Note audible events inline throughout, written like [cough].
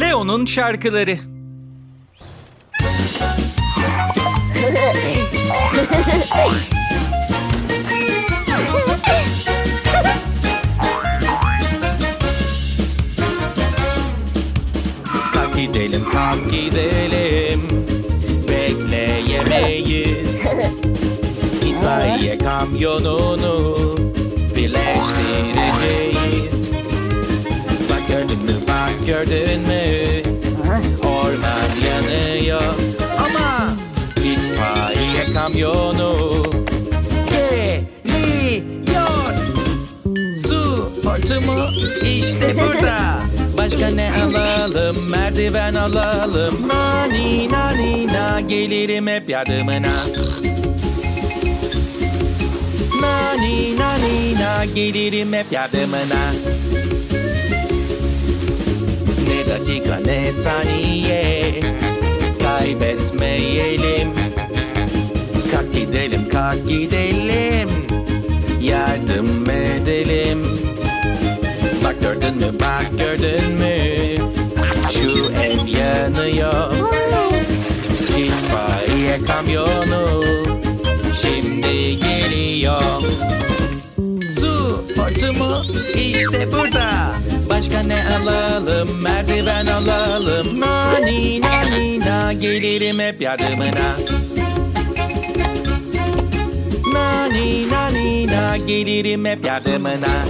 Leo'nun şarkıları. Kalk gidelim, kalk gidelim. Bekleyemeyiz. İtfaiye kamyonunu birleştireceğiz. Gördün mü, bak gördün mü? Orman yanıyor ama itfaiye kamyonu geliyor. Su hortumu işte burada. [laughs] Başka ne alalım? Merdiven alalım. Nani nani na gelirim hep yardımına. Nani nani na gelirim hep yardımına. Dakika ne saniye kaybetmeyelim. Kalk gidelim kalk gidelim yardım edelim. Bak gördün mü bak gördün mü şu ev yanıyor. İtfaiye kamyonu şimdi geliyor. Su hortumu işte burada. Başka ne alalım? Merdiven alalım. Nani nani na gelirim hep yardımına. Nani nani na gelirim hep yardımına.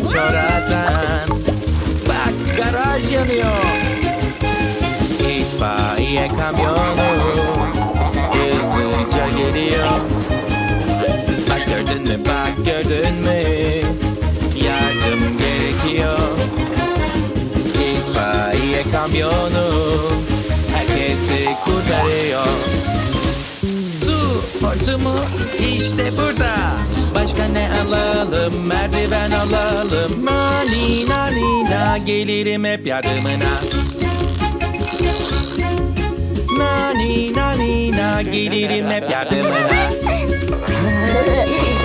Oradan Bak garaj yanıyor. İtfaiye kamyonu Hızlıca geliyor. Bak gördün mü? Bak gördün mü? Yardım gerekiyor. İtfaiye kamyonu Herkesi kurtarıyor. Su hortumu işte burada. Başka ne alalım? Merdiven alalım. Nani nani na gelirim hep yardımına. Nani nani na gelirim hep yardımına. [laughs]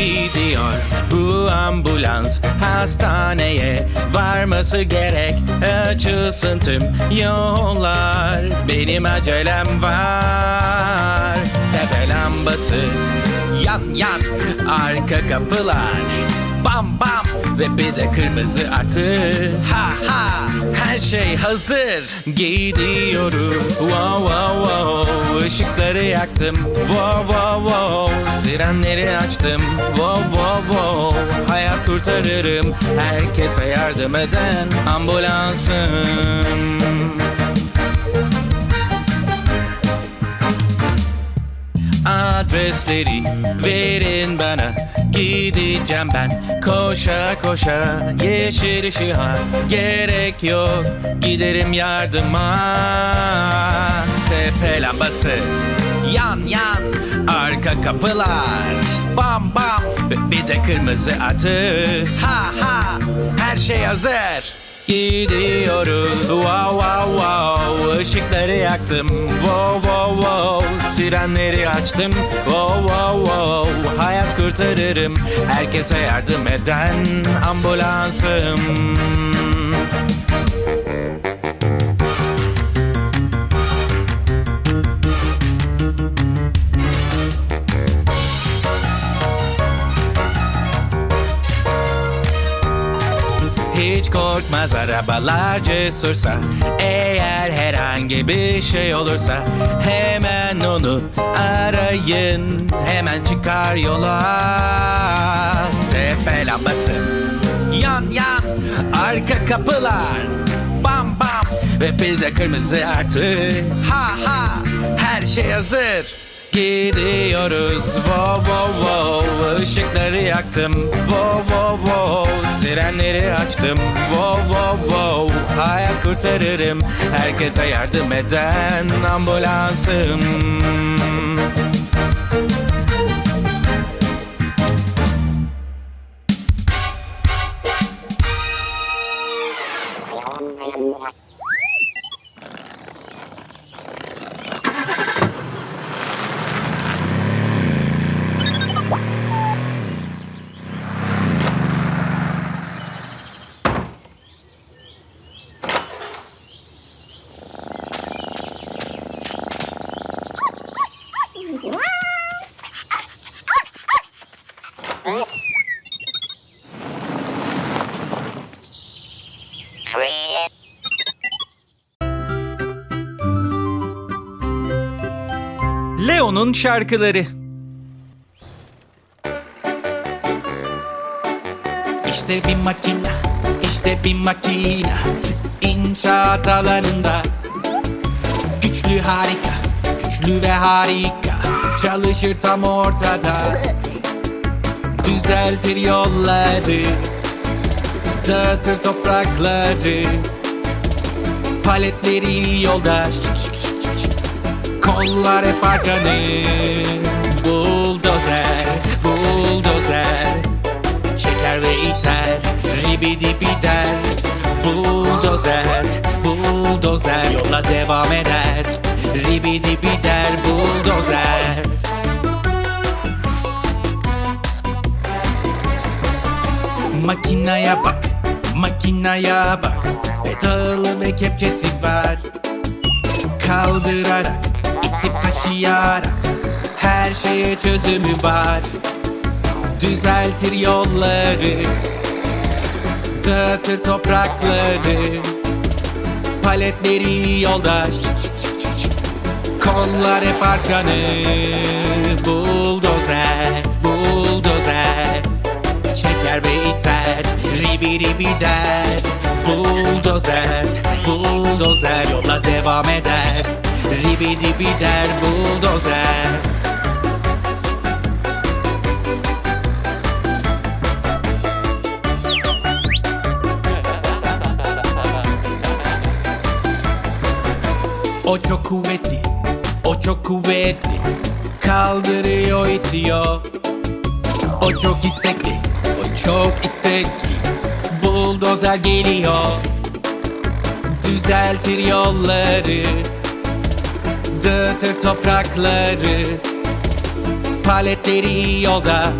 gidiyor. Bu ambulans hastaneye varması gerek. Açılsın tüm yollar. Benim acelem var. Tepe lambası yan yan arka kapılar bam bam. Ve bir de kırmızı artı. Ha ha. Her şey hazır. Gidiyoruz. Wow wow wow. Işıkları yaktım. Wow wow wow. Sirenleri açtım. Wow wow wow. Hayat kurtarırım. Herkese yardım eden ambulansım Adresleri verin bana. Gideceğim ben koşa koşa. Yeşil ışığa gerek yok. Giderim yardıma. Tepe lambası. Yan yan. Arka kapılar. Bam bam. Bir de kırmızı atı. Ha ha. Her şey hazır Gidiyoruz. Wow wow wow. Işıkları yaktım. Wow wow wow. Sirenleri açtım. Wow wow wow. Hayat kurtarırım. Herkese yardım eden ambulansım korkmaz arabalar cesursa. Eğer herhangi bir şey olursa Hemen onu arayın. Hemen çıkar yola. Tepe lambası. Yan yan arka kapılar. Bam bam. Ve bir de kırmızı artı. Ha ha her şey hazır Gidiyoruz. Wow wow wow. Işıkları yaktım. Wow wow wow. Sirenleri açtım. Wow wow wow. Hayat kurtarırım. Herkese yardım eden ambulansım Leo'nun şarkıları. İşte bir makina, işte bir makina. İnşaat alanında. Güçlü harika, güçlü ve harika. Çalışır tam ortada. Düzeltir yolları. Dağıtır toprakları. Paletleri yolda Kollar hep arkanı. Buldozer, buldozer. Çeker ve iter Ribi dibi der. Buldozer, buldozer. Yola devam eder. Ribi dibi der buldozer. Makinaya bak, makinaya bak. Pedalı ve kepçesi var. Kaldırarak, itip taşıyarak Her şeye çözümü var. Düzeltir yolları Dağıtır toprakları. Paletleri yolda. Şık şık şık şık şık. Kollar hep arkanı. Buldozer, buldozer. Çeker ve iter Ribi ribi der. Buldozer, buldozer Yola devam eder Ribi dibi der buldozer O çok kuvvetli, o çok kuvvetli. Kaldırıyor, itiyor. O çok istekli, o çok istekli. Buldozer geliyor. Düzeltir yolları Dağıtır toprakları. Paletleri yolda.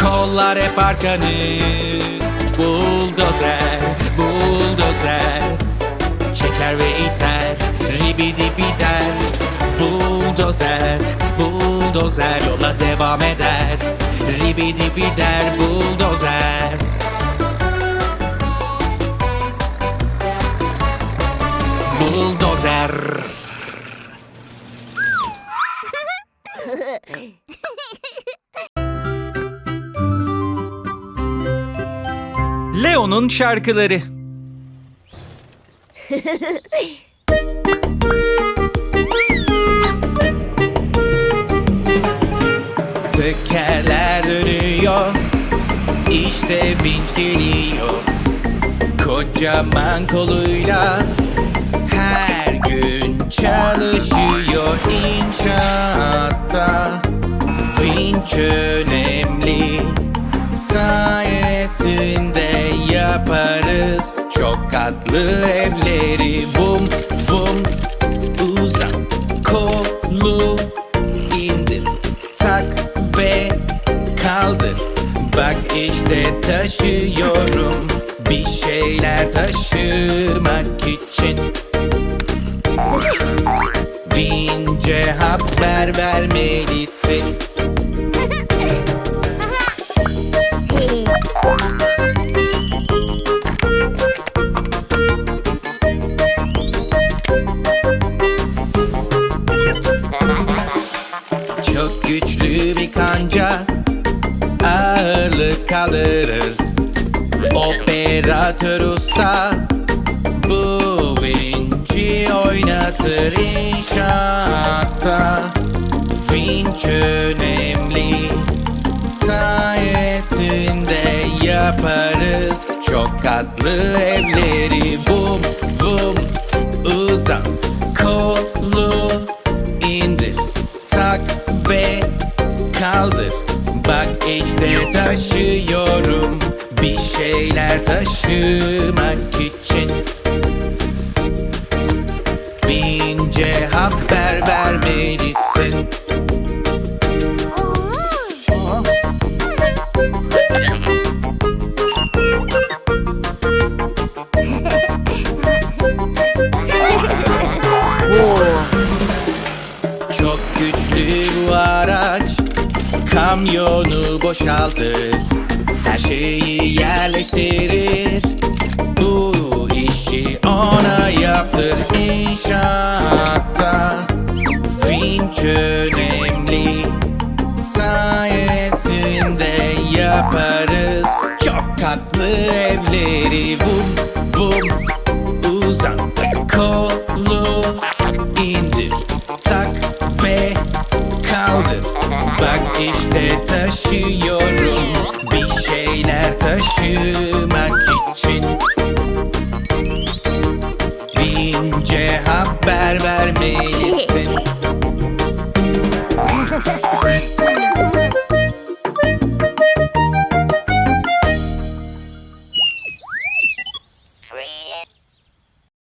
Kollar hep arkanı. Buldozer, buldozer. Çeker ve iter Ribi dibi der. Buldozer, buldozer Yola devam eder. Ribi dibi der buldozer. Buldozer Leo'nun şarkıları. [laughs] Tekerler dönüyor İşte vinç geliyor. Kocaman koluyla Her gün çalışıyor inşaatta. Vinç önemli Sayesinde Çok katlı evleri Bum bum uzat Kolu indir. Tak ve kaldır. Bak işte taşıyorum. Bir şeyler taşımak için. Vince haber vermelisin Operatör usta Bu birinci oynatır inşaatta. Vinç önemli Sayesinde yaparız. Çok katlı evleri Bum bum. taşımak için. Bince haber vermelisin. Çok güçlü bu araç Kamyonu boşaltır. Her şeyi yerleştir. taşımak için. Bince haber vermeyi